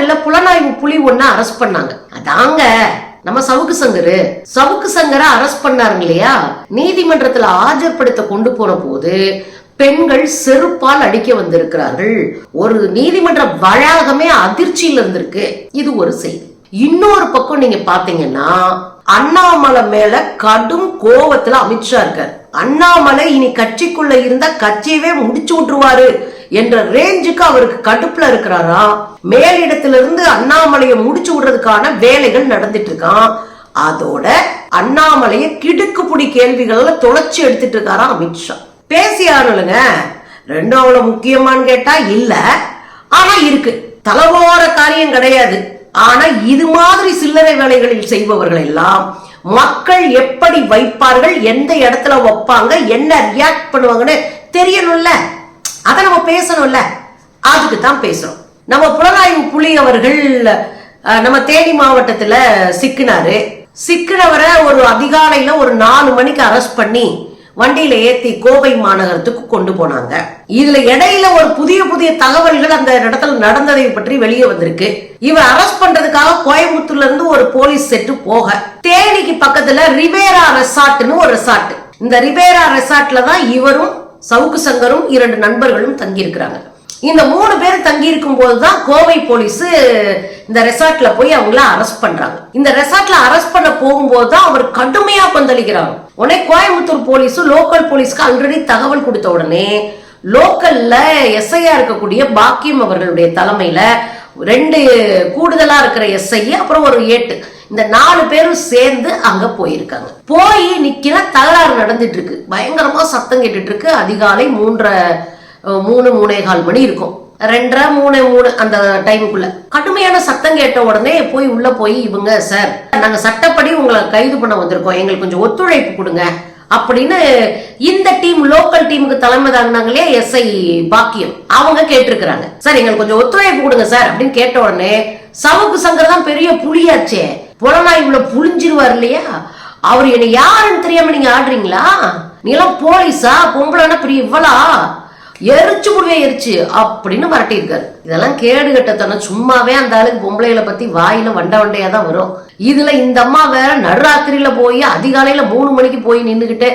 தமிழ்நாட்டுல புலனாய்வு புலி ஒண்ணு அரெஸ்ட் பண்ணாங்க. அதாங்க நம்ம சவுக்கு சங்கரு. சவுக்கு சங்கரை அரெஸ்ட் பண்ணாருங்க இல்லையா? நீதிமன்றத்துல ஆஜர்படுத்த கொண்டு போன போது பெண்கள் செருப்பால் அடிக்க வந்திருக்கிறார்கள். ஒரு நீதிமன்ற வளாகமே அதிர்ச்சியில் இருந்திருக்கு. இது ஒரு செய்தி. இன்னொரு பக்கம் நீங்க பாத்தீங்கன்னா அண்ணாமலை மேல கடும் கோவத்துல அமித்ஷா இருக்கார். அண்ணாமலை இனி கட்சிக்குள்ள இருந்தா கட்சியவே முடிச்சு விட்டுருவாரு. என்ற ரேஞ்சுக்கு அவருக்கு கடுப்புல இருக்கிறாரா? மேலிடத்துல இருந்து அண்ணாமலையை முடிச்சு விடுறதுக்கான வேலைகள் நடந்துட்டு இருக்கான். அதோட அண்ணாமலைய கிடுக்கு புடி கேள்விகள்ல தொலைச்சி எடுத்துட்டு இருக்காரா அமித்ஷா பேசியாருங்க ரெண்டும் அவ்வளவு முக்கியமான்னு கேட்டா இல்ல. ஆனா இருக்கு. தலவோர காரியம் கிடையாது. ஆனா இது மாதிரி சில்லறை வேலைகளில் செய்பவர்கள் எல்லாம் மக்கள் எப்படி வைப்பார்கள் எந்த இடத்துல வைப்பாங்க என்ன ரியாக்ட் பண்ணுவாங்கன்னு தெரியணும்ல. அதை நம்ம பேசணும்ல? அதுக்கு தான் பேசுறோம். நம்ம புலனாய்வு புலி அவர்கள் நம்ம தேனி மாவட்டத்துல சிக்கினாரு. சிக்கினவரை ஒரு அதிகாலையில ஒரு நாலு மணிக்கு அரெஸ்ட் பண்ணி வண்டியில ஏத்தி கோவை மாநகரத்துக்கு கொண்டு போனாங்க. இதுல இடையில ஒரு புதிய புதிய தகவல்கள் அந்த இடத்துல நடந்ததை பற்றி வெளியே வந்திருக்கு. இவர் அரெஸ்ட் பண்றதுக்காக கோயம்புத்தூர்ல இருந்து ஒரு போலீஸ் செட்டு போக. தேனிக்கு பக்கத்துல ரிவேரா ரெசார்ட்னு ஒரு ரெசார்ட் இந்த ரிவேரா ரெசார்ட்ல தான் இவரும் சவுக்கு சங்கரும் இரண்டு நண்பர்களும் தங்கியிருக்கிறாங்க. இந்த மூணு பேர் தங்கி இருக்கும் போதுதான் கோவை போலீஸ் இந்த ரெசார்ட்ல போய் அவங்கள அரெஸ்ட் பண்றாங்க. இந்த ரெசார்ட்ல அரெஸ்ட் பண்ண போகும்போது தான் அவர் கடுமையா கொந்தளிக்கிறாங்க. உடனே கோயம்புத்தூர் போலீஸும் லோக்கல் போலீஸ்க்கு ஆல்ரெடி தகவல் கொடுத்த உடனே லோக்கல்ல எஸ்ஐயா இருக்கக்கூடிய பாக்கியம் அவர்களுடைய தலைமையில ரெண்டு கூடுதலா இருக்கிற எஸ்ஐ அப்புறம் ஒரு ஏட்டு. இந்த நாலு பேரும் சேர்ந்து அங்க போயிருக்காங்க. போய் நிக்கிற தகராறு நடந்துட்டு இருக்கு பயங்கரமா சத்தம் கேட்டுட்டு இருக்கு அதிகாலை மூன்றரை மூணு மூணே கால் மணி இருக்கும். ரெண்டரை மூணு மூணு அந்த டைமுக்குள்ள. கடுமையான சத்தம் கேட்ட உடனே போய் உள்ள போய் இவங்க சார் நாங்க சட்டப்படி உங்களை கைது பண்ண வந்திருக்கோம். எங்களுக்கு கொஞ்சம் ஒத்துழைப்பு கொடுங்க. அப்படின்னு இந்த டீம் லோக்கல் டீமுக்கு தலைமை தாங்கினாங்களே எஸ்ஐ பாக்கியம். அவங்க கேட்டிருக்கிறாங்க. சார் எங்களுக்கு கொஞ்சம் ஒத்துழைப்பு கொடுங்க சார். அப்படின்னு கேட்ட உடனே சவுக்கு சங்கர் தான் பெரிய புலியாச்சே. புலனாய்வுல புளிஞ்சிருவார் இல்லையா? அவர் என்ன யாருன்னு தெரியாம நீங்க ஆடுறீங்களா? நீலாம் போலீஸா? பொம்பளைனா பெரிய இவ்வளா எரிச்சு முடிவே எரிச்சு அப்படின்னு மிரட்டியிருக்காரு. இதெல்லாம் கேடு கட்டத்தனம். சும்மாவே அந்த ஆளுக்கு பொம்பளைகளை பத்தி வாயில வண்ட வண்டையா தான் வரும். இதுல இந்த அம்மா வேற நடுராத்திரியில போய் அதிகாலையில மூணு மணிக்கு போய் நின்றுகிட்டு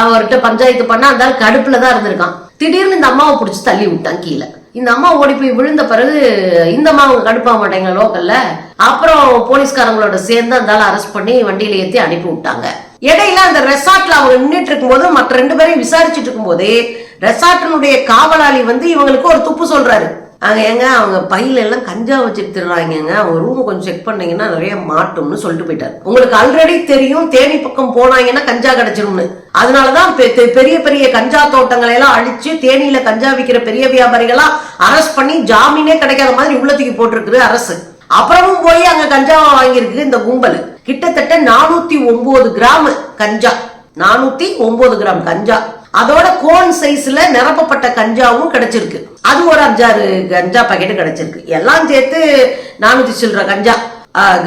அவர்கிட்ட பஞ்சாயத்து பண்ணா அந்த ஆள் கடுப்புல தான் இருந்திருக்கான். திடீர்னு இந்த அம்மாவை பிடிச்சி தள்ளி விட்டான் கீழே. இந்த அம்மா ஓடி போய் விழுந்த பிறகு இந்த அம்மா கடுப்பாக மாட்டாங்க லோக்கல்ல அப்புறம் போலீஸ்காரங்களோட சேர்ந்து அந்த அரெஸ்ட் பண்ணி வண்டியில ஏத்தி அனுப்பி விட்டாங்க. இடையில அந்த ரெசார்ட்ல அவங்க நின்றுட்டு இருக்கும்போது மற்ற ரெண்டு பேரையும் விசாரிச்சுட்டு இருக்கும்போதே ரெசார்ட்டினுடைய காவலாளி வந்து இவங்களுக்கு ஒரு துப்பு சொல்றாரு. அங்கே ஏங்க அவங்க பையில எல்லாம் கஞ்சா வச்சு திருறாங்கங்க அவங்க ரூம் கொஞ்சம் செக் பண்ணீங்கன்னா நிறைய மாட்டும்னு சொல்லிட்டு போயிட்டாரு. உங்களுக்கு ஆல்ரெடி தெரியும் தேனி பக்கம் போனாங்கன்னா கஞ்சா கிடைச்சிரும்னு. அதனாலதான் பெ- பெரிய பெரிய கஞ்சா தோட்டங்களை எல்லாம் அழிச்சு தேனியில கஞ்சா விற்கிற பெரிய வியாபாரிகளா அரெஸ்ட் பண்ணி ஜாமீனே கிடைக்காத மாதிரி உள்ளத்துக்கு போட்டிருக்குது அரசு. அப்புறமும் போய் அங்க கஞ்சாவை வாங்கியிருக்கு இந்த கும்பல். கிட்டத்தட்ட நானூத்தி ஒன்பது கிராம் கஞ்சா. நானூத்தி ஒன்பது கிராம் கஞ்சா. அதோட கோன் சைஸ்ல நிரப்பப்பட்ட கஞ்சாவும் கிடைச்சிருக்கு. அது ஒரு அஞ்சாறு கஞ்சா பாக்கெட்டு கிடைச்சிருக்கு. எல்லாம் சேர்த்து நானூத்தி சில்லற கஞ்சா.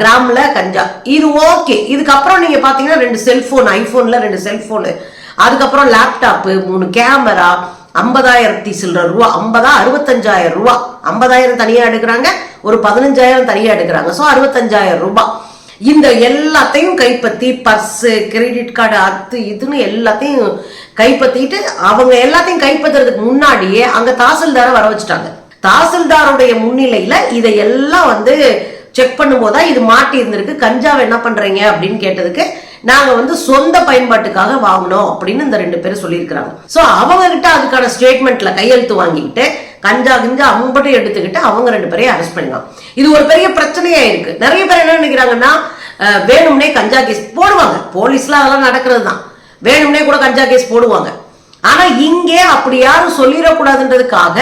கிராம்ல கஞ்சா. இது ஓகே இதுக்கப்புறம் நீங்க பாத்தீங்கன்னா ரெண்டு செல்போன் ஐபோன்ல ரெண்டு செல்போனு அதுக்கப்புறம் லேப்டாப்பு மூணு கேமரா ஐம்பதாயிரத்தி சில்லற ரூபா. ஐம்பதா அறுபத்தஞ்சாயிரம் ரூபா. ஐம்பதாயிரம் தனியா எடுக்கிறாங்க ஒரு பதினஞ்சாயிரம் தனியா எடுக்கிறாங்க. ஸோ அறுபத்தஞ்சாயிரம் ரூபாய் இந்த எல்லாத்தையும் கைப்பற்றி பர்ஸு கிரெடிட் கார்டு அது இதுன்னு எல்லாத்தையும் கைப்பற்றிட்டு அவங்க எல்லாத்தையும் கைப்பற்றுறதுக்கு முன்னாடியே அங்கே தாசில்தாரை வர வச்சுட்டாங்க. தாசில்தாருடைய முன்னிலையில் இதை எல்லாம் வந்து செக் பண்ணும்போது தான் இது மாட்டி இருந்திருக்கு. கஞ்சாவை என்ன பண்ணுறீங்க அப்படின்னு கேட்டதுக்கு நாங்கள் வந்து சொந்த பயன்பாட்டுக்காக வாங்கினோம் அப்படின்னு இந்த ரெண்டு பேரும் சொல்லியிருக்கிறாங்க. ஸோ அவங்க கிட்ட அதுக்கான ஸ்டேட்மெண்ட்ல கையெழுத்து வாங்கிக்கிட்டு கஞ்சா கிஞ்சா அம்பட்டும் எடுத்துக்கிட்டு அவங்க ரெண்டு பேரையும் அரெஸ்ட் பண்ணலாம் இது ஒரு பெரிய பிரச்சனையா இருக்கு. நிறைய பேர் என்ன நினைக்கிறாங்கன்னா வேணும்னே கஞ்சா கேஸ் போடுவாங்க. போலீஸ்ல அதெல்லாம் நடக்கிறது தான் வேணும்னே கூட கஞ்சா கேஸ் போடுவாங்க. ஆனா இங்கே அப்படி யாரும் சொல்லிடக்கூடாதுன்றதுக்காக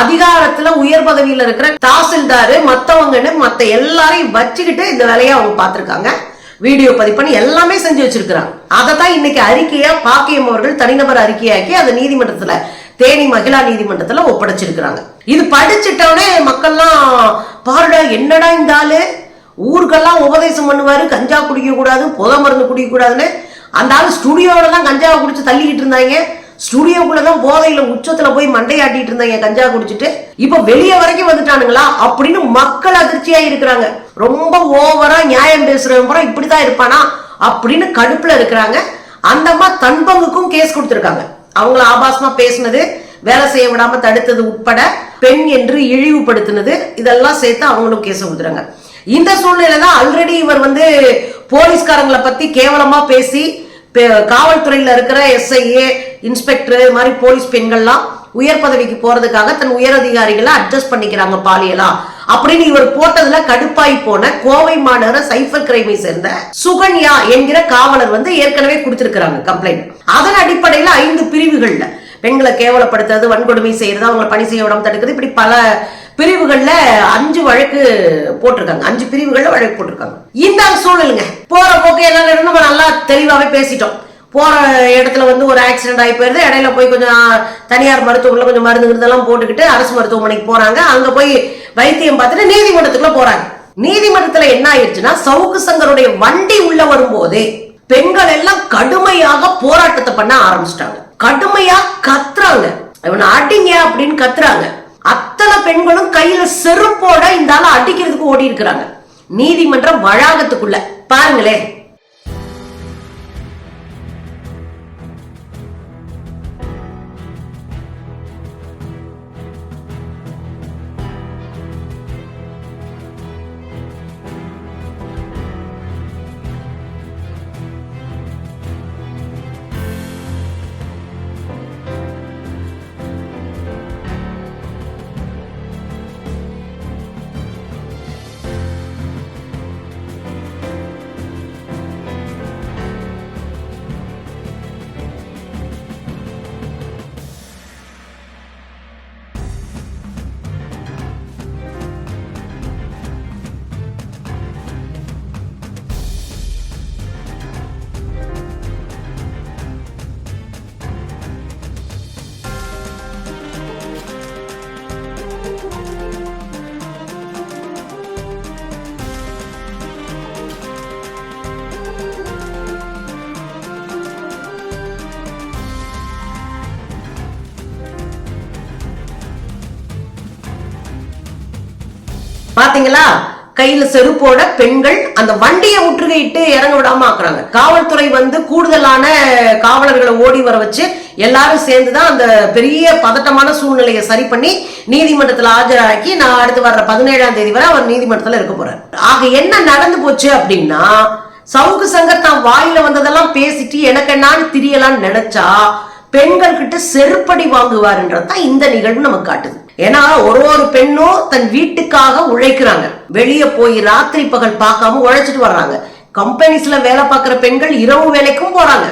அதிகாரத்துல உயர் பதவியில இருக்கிற தாசில்தாரு மத்தவங்கன்னு மத்த எல்லாரையும் வச்சுக்கிட்டு இந்த வேலையை அவங்க பார்த்திருக்காங்க. வீடியோ பதிவு பண்ணி எல்லாமே செஞ்சு வச்சிருக்கிறாங்க. அதை தான் இன்னைக்கு அறிக்கையா பாக்கியம் அவர்கள் தனிநபர் அறிக்கையாக்கி அதை நீதிமன்றத்துல தேனி மகிழா நீதிமன்றத்துல ஒப்படைச்சிருக்கிறாங்க. இது படிச்சிட்டவனே மக்கள்லாம் பாருடா என்னடா இந்த ஆளு? ஊருக்கெல்லாம் உபதேசம் பண்ணுவாரு கஞ்சா குடிக்க கூடாது புகை மருந்து குடிக்க கூடாதுன்னு. அந்த ஆள் ஸ்டுடியோல தான் கஞ்சாவை குடிச்சு தள்ளிக்கிட்டு இருந்தாங்க. ஸ்டுடியோக்குள்ளதான் போதையில உச்சத்துல போய் மண்டையாட்டிட்டு இருந்தாங்க கஞ்சா குடிச்சிட்டு. இப்ப வெளியே வரைக்கும் வந்துட்டானுங்களா? அப்படின்னு மக்கள் அதிர்ச்சியா இருக்கிறாங்க. ரொம்ப ஓவரா நியாயம் பேசுறவன் பூரா இப்படிதான் இருப்பானா? அப்படின்னு கடுப்புல இருக்கிறாங்க. அந்த அம்மா கேஸ் கொடுத்துருக்காங்க. அவங்கள ஆபாசமா பேசுனது வேலை செய்ய விடாம தடுத்தது உட்பட பெண் என்று இழிவுபடுத்தினது இதெல்லாம் சேர்த்து அவங்களும் கேஸ் கொடுத்துறாங்க இந்த சூழ்நிலை தான் ஆல்ரெடி இவர் வந்து போலீஸ்காரங்களை பத்தி கேவலமா பேசி காவல்துறையில இருக்கிற எஸ்ஐஏ இன்ஸ்பெக்டர் இது மாதிரி போலீஸ் பெண்கள்லாம் உயர் பதவிக்கு போறதுக்காக தன் உயர் அதிகாரிகளை அட்ஜஸ்ட் பண்ணிக்கிறாங்க பாலியலா. அப்படின்னு இவர் போட்டதுல கடுப்பாய் போன கோவை மாநகர சைபர் கிரைமை சேர்ந்த சுகன்யா என்கிற காவலர் வந்து ஏற்கனவே கொடுத்திருக்கிறாங்க கம்ப்ளைண்ட் அதன் அடிப்படையில ஐந்து பிரிவுகள்ல பெண்களை கேவலப்படுத்துறது வன்கொடுமை செய்யறது அவங்களை பணி செய்ய விடாம தடுக்கிறது இப்படி பல பிரிவுகள்ல அஞ்சு வழக்கு போட்டிருக்காங்க. அஞ்சு பிரிவுகள்ல வழக்கு போட்டிருக்காங்க. இந்த சூழலுங்க போற போக்கு என்ன நம்ம நல்லா தெளிவாவே பேசிட்டோம். போற இடத்துல வந்து ஒரு ஆக்சிடென்ட் ஆகி போயிருது. இடையில போய் கொஞ்சம் தனியார் மருத்துவமனையில் கொஞ்சம் மருந்து கிருந்தெல்லாம் போட்டுக்கிட்டு அரசு மருத்துவமனைக்கு போறாங்க. அங்க போய் வைத்தியம் பார்த்துட்டு நீதிமன்றத்துக்குள்ள போறாங்க. நீதிமன்றத்துல என்ன ஆயிடுச்சுன்னா சவுக்கு சங்கருடைய வண்டி உள்ள வரும்போது பெண்கள் எல்லாம் கடுமையாக போராட்டத்தை பண்ண ஆரம்பிச்சிட்டாங்க. கடுமையா கத்துறாங்க. இவனை அடிங்க அப்படின்னு கத்துறாங்க. அத்தனை பெண்களும் கையில செருப்போட இந்த ஆள் அடிக்கிறதுக்கு ஓடி இருக்கிறாங்க நீதிமன்றம் வளாகத்துக்குள்ள. பாருங்களேன். பாத்தீங்களா? கையில செருப்போட பெண்கள் அந்த வண்டியை முற்றுகையிட்டு இறங்க விடாம ஆக்குறாங்க. காவல்துறை வந்து கூடுதலான காவலர்களை ஓடி வர வச்சு எல்லாரும் சேர்ந்துதான் அந்த பெரிய பதட்டமான சூழ்நிலையை சரி பண்ணி நீதிமன்றத்துல ஆஜராக்கி நான் அடுத்து வர்ற பதினேழாம் தேதி வரை அவர் நீதிமன்றத்துல இருக்க போறாரு. ஆக என்ன நடந்து போச்சு அப்படின்னா சவுக்கு சங்கர் தான் வாயில வந்ததெல்லாம் பேசிட்டு எனக்கு என்னான்னு திரியலான்னு நினைச்சா பெண்கள் கிட்ட செருப்படி வாங்குவாருன்றதான் இந்த நிகழ்வு நமக்கு காட்டுது. ஏன்னா ஒரு ஒரு பெண்ணும் தன் வீட்டுக்காக உழைக்கிறாங்க. வெளியே போய் ராத்திரி பகல் பார்க்காம உழைச்சிட்டு வர்றாங்க. கம்பெனிஸ்ல வேலை பார்க்குற பெண்கள் இரவு வேலைக்கும் போறாங்க.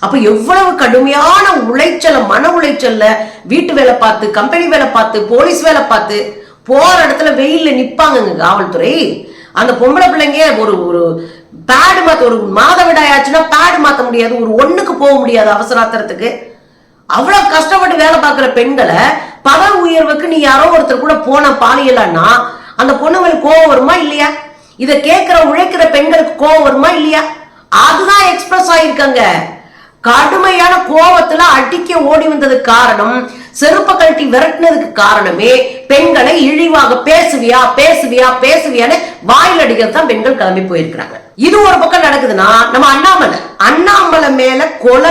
அப்ப எவ்வளவு கடுமையான உளைச்சல மன உளைச்சல்ல வீட்டு வேலை பார்த்து கம்பெனி வேலை பார்த்து போலீஸ் வேலை பார்த்து போற இடத்துல வெயில்ல நிப்பாங்க காவல்துறை. அந்த பொம்பளை பிள்ளைங்க ஒரு ஒரு பேடு மாத்த ஒரு மாதவிடாய் ஆச்சுன்னா பேடு மாத்த முடியாது. ஒரு ஒண்ணுக்கு போக முடியாது அவசராத்திரத்துக்கு. அவ்வளவு கஷ்டப்பட்டு வேலை பார்க்குற பெண்களை பதவி உயர்வுக்கு நீ யாரோ ஒருத்தர் கூட போன பாலியலன்னா அந்த பொண்ணுங்களுக்கு கோவம் வருமா இல்லையா? இதை கேட்கிற உழைக்கிற பெண்களுக்கு கோவம் வருமா இல்லையா? அதுதான் எக்ஸ்பிரஸ் ஆயிருக்காங்க. கடுமையான கோவத்துல அடிக்க ஓடி வந்ததுக்கு காரணம் செருப்ப கழட்டி விரட்டினதுக்கு காரணமே பெண்களை இழிவாக பேசுவியா பேசுவியா பேசுவியான்னு வாயில் அடிக்கிறது தான் பெண்கள் கிளம்பி போயிருக்கிறாங்க. இது ஒரு பக்கம் நடக்குதுன்னா நம்ம அண்ணாமலை. அண்ணாமலை மேல கொலை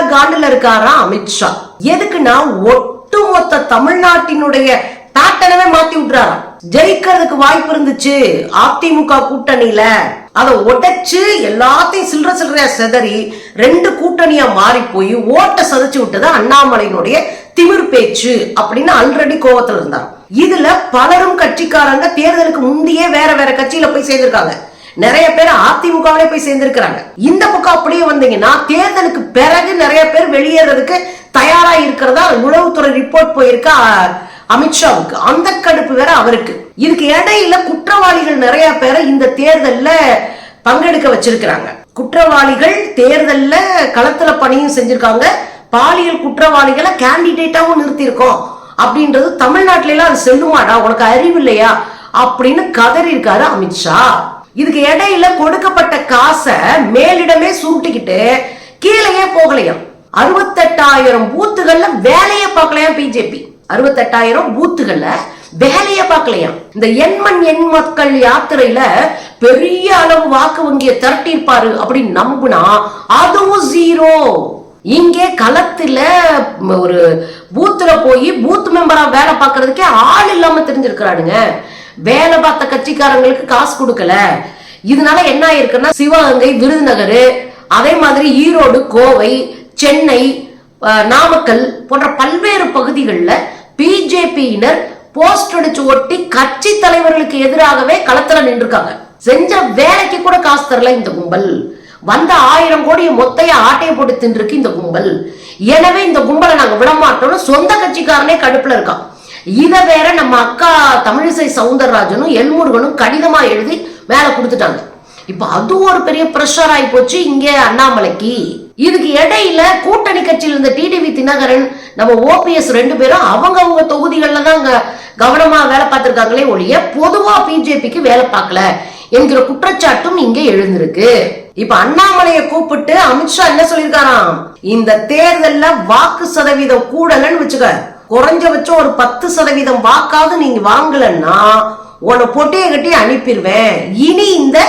இருக்காரா அமித்ஷா எதுக்குன்னா ஒட்டுமொத்த தமிழ்நாட்டினுடைய பேட்டனவே மாத்தி விட்டுறாராம். ஜெயிக்கிறதுக்கு வாய்ப்பு இருந்துச்சு அதிமுக கூட்டணியில. அதை உடைச்சு எல்லாத்தையும் சில்லற சில்லறையா செதறி ரெண்டு கூட்டணியா மாறி போய் ஓட்ட சதைச்சு விட்டது அண்ணாமலையினுடைய திமிர் பேச்சு அப்படின்னு ஆல்ரெடி கோவத்துல இருந்தார் இதுல பலரும் கட்சிக்காரங்க தேர்தலுக்கு முந்தையே வேற வேற கட்சியில போய் சேர்ந்திருக்காங்க. நிறைய பேர் அதிமுகவிலே போய் சேர்ந்திருக்கிறாங்க. இந்த பக்கம் அப்படியே வந்தீங்கன்னா தேர்தலுக்கு பிறகு நிறைய பேர் வெளியேறதுக்கு தயாரா இருக்கிறதா? உளவுத்துறை ரிப்போர்ட் போயிருக்க அமித்ஷாவுக்கு. அந்த கடுப்பு வேற அவருக்கு. இதுக்கு இடையில குற்றவாளிகள் நிறைய பேரை இந்த தேர்தல்ல பங்கெடுக்க வச்சிருக்கிறாங்க. குற்றவாளிகள் தேர்தல்ல களத்துல பணியும் செஞ்சிருக்காங்க. பாலியல் குற்றவாளிகளை கேண்டிடேட்டாவும் நிறுத்தியிருக்கோம். அப்படின்றது தமிழ்நாட்டில எல்லாம் அது செல்லுமாடா? உனக்கு அறிவு இல்லையா? அப்படின்னு கதறி இருக்காரு அமித்ஷா. இதுக்கு இடையில கொடுக்கப்பட்ட காசை மேலிடமே சுருட்டிக்கிட்டு கீழேயே போகலையாம் அறுபத்தெட்டாயிரம் பூத்துகள்ல வேலையை பார்க்கலையா பிஜேபி அறுபத்தெட்டாயிரம் பூத்துகள்ல வேலையை பார்க்கலையாம் இந்த எண்மண் எண் மக்கள் யாத்திரையில பெரிய அளவு வாக்கு வங்கியை திரட்டியிருப்பாரு அப்படின்னு நம்புனா அதுவும் ஜீரோ இங்கே களத்துல ஒரு பூத்துல போய் பூத் மெம்பரா வேலை பார்க்கறதுக்கே ஆள் இல்லாம தெரிஞ்சிருக்கிறானுங்க. வேலை பார்த்த கட்சிக்காரங்களுக்கு காசு கொடுக்கல. இதனால என்ன ஆயிருக்குன்னா சிவகங்கை விருதுநகர் அதே மாதிரி ஈரோடு கோவை சென்னை அஹ், நாமக்கல் போன்ற பல்வேறு பகுதிகளில் பிஜேபியினர் போஸ்ட் அடிச்சு ஒட்டி கட்சி தலைவர்களுக்கு எதிராகவே களத்துல நின்றுருக்காங்க. செஞ்ச வேலைக்கு கூட காசு தரல இந்த கும்பல். வந்த ஆயிரம் கோடியை மொத்தைய ஆட்டையை போட்டு தின்றுருக்கு இந்த கும்பல். எனவே இந்த கும்பலை நாங்க விடமாட்டோம்னு சொந்த கட்சிக்காரனே கடுப்புல இருக்கான். இதை வேற நம்ம அக்கா தமிழிசை சவுந்தரராஜனும் எல்முருகனும் கடிதமா எழுதி மேல கொடுத்துட்டாங்க. இப்ப அது ஒரு பெரிய பிரஷர் ஆகி போச்சு இங்க அண்ணாமலைக்கு. இதுக்கு இடையில கூட்டணி கட்சியில் இருந்த டிடிவி தினகரன் நம்ம ஓபிஎஸ் ரெண்டு பேரும் அவங்க அவங்க தொகுதிகளில் தான் அங்க கவனமா வேலை பார்த்திருக்காங்களே ஒழிய பொதுவா பிஜேபிக்கு வேலை பார்க்கல என்கிற குற்றச்சாட்டும் இங்க எழுந்திருக்கு. இப்ப அண்ணாமலையை கூப்பிட்டு அமித்ஷா என்ன சொல்லியிருக்காராம்? இந்த தேர்தல்ல வாக்கு சதவீதம் கூடலன்னு வச்சுக்க. குறைஞ்சபட்சம் ஒரு பத்து சதவீதம் வாக்காவது நீங்க வாங்கலன்னா உன்னை பொட்டியை கட்டி அனுப்பிடுவேன். இனி இந்த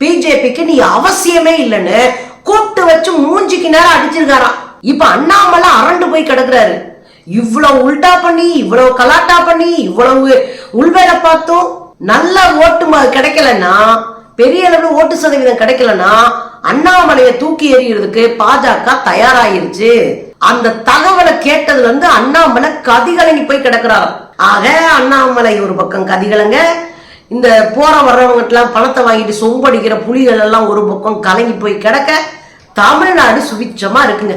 பிஜேபிக்கு நீ அவசியமே இல்லைன்னு கூப்பிட்டு வச்சு மூஞ்சிக்கு நேரம் அடிச்சிருக்காராம். இப்ப அண்ணாமலை அரண்டு போய் கிடக்குறாரு. இவ்வளவு உல்டா பண்ணி இவ்வளவு கலாட்டா பண்ணி இவ்வளவு உள்வேலை பார்த்தும் நல்ல ஓட்டு ம- கிடைக்கலன்னா பெரிய அளவு ஓட்டு சதவீதம் கிடைக்கலன்னா அண்ணாமலையை தூக்கி எறிகிறதுக்கு பாஜக தயாராயிருச்சு. அந்த தகவலை கேட்டதுல இருந்து அண்ணாமலை கதிகலங்கி போய் கிடக்குறாரு ஆக அண்ணாமலை ஒரு பக்கம் கதிகலங்க இந்த போற வர்றவங்கட்டெல்லாம் பணத்தை வாங்கிட்டு சொம்படிக்கிற புலிகள் எல்லாம் ஒரு பக்கம் கலங்கி போய் கிடக்க தமிழ்நாடு சுபிச்சமா இருக்குங்க.